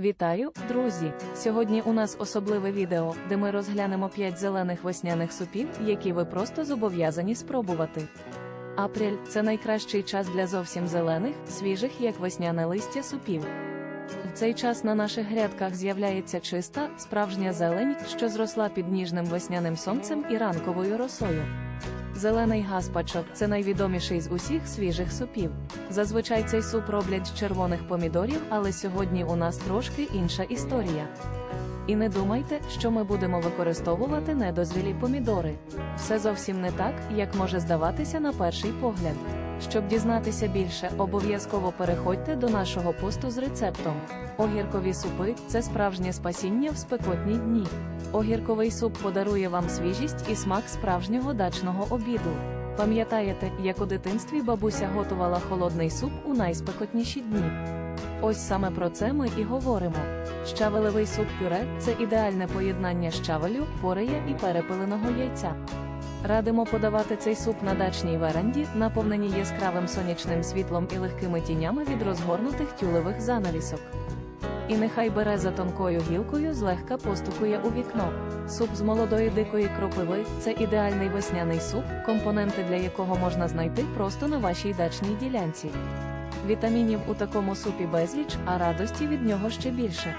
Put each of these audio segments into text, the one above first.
Вітаю, друзі! Сьогодні у нас особливе відео, де ми розглянемо 5 зелених весняних супів, які ви просто зобов'язані спробувати. Апрель це найкращий час для зовсім зелених, свіжих як весняне листя супів. В цей час на наших грядках з'являється чиста, справжня зелень, що зросла під ніжним весняним сонцем і ранковою росою. Зелений гаспачок це найвідоміший з усіх свіжих супів. Зазвичай цей суп роблять з червоних помідорів, але сьогодні у нас трошки інша історія. І не думайте, що ми будемо використовувати недозрілі помідори. Все зовсім не так, як може здаватися на перший погляд. Щоб дізнатися більше, обов'язково переходьте до нашого посту з рецептом. Огіркові супи це справжнє спасіння в спекотні дні. Огірковий суп подарує вам свіжість і смак справжнього дачного обіду. Пам'ятаєте, як у дитинстві бабуся готувала холодний суп у найспекотніші дні? Ось саме про це ми і говоримо. Щавелевий суп пюре це ідеальне поєднання щавелю, порея і перепиленого яйця. Радимо подавати цей суп на дачній веранді, наповненій яскравим сонячним світлом і легкими тінями від розгорнутих тюлевих занавісок. І нехай бере за тонкою гілкою злегка постукує у вікно. Суп з молодої дикої кропиви це ідеальний весняний суп, компоненти для якого можна знайти просто на вашій дачній ділянці. Вітамінів у такому супі безліч, а радості від нього ще більше.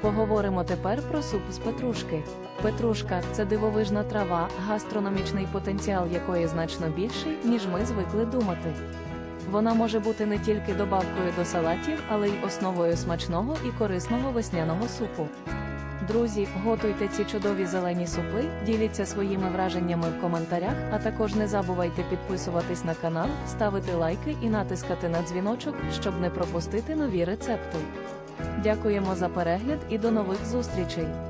Поговоримо тепер про суп з петрушки. Петрушка це дивовижна трава, гастрономічний потенціал якої значно більший, ніж ми звикли думати. Вона може бути не тільки добавкою до салатів, але й основою смачного і корисного весняного супу. Друзі, готуйте ці чудові зелені супи, діліться своїми враженнями в коментарях, а також не забувайте підписуватись на канал, ставити лайки і натискати на дзвіночок, щоб не пропустити нові рецепти. Дякуємо за перегляд і до нових зустрічей!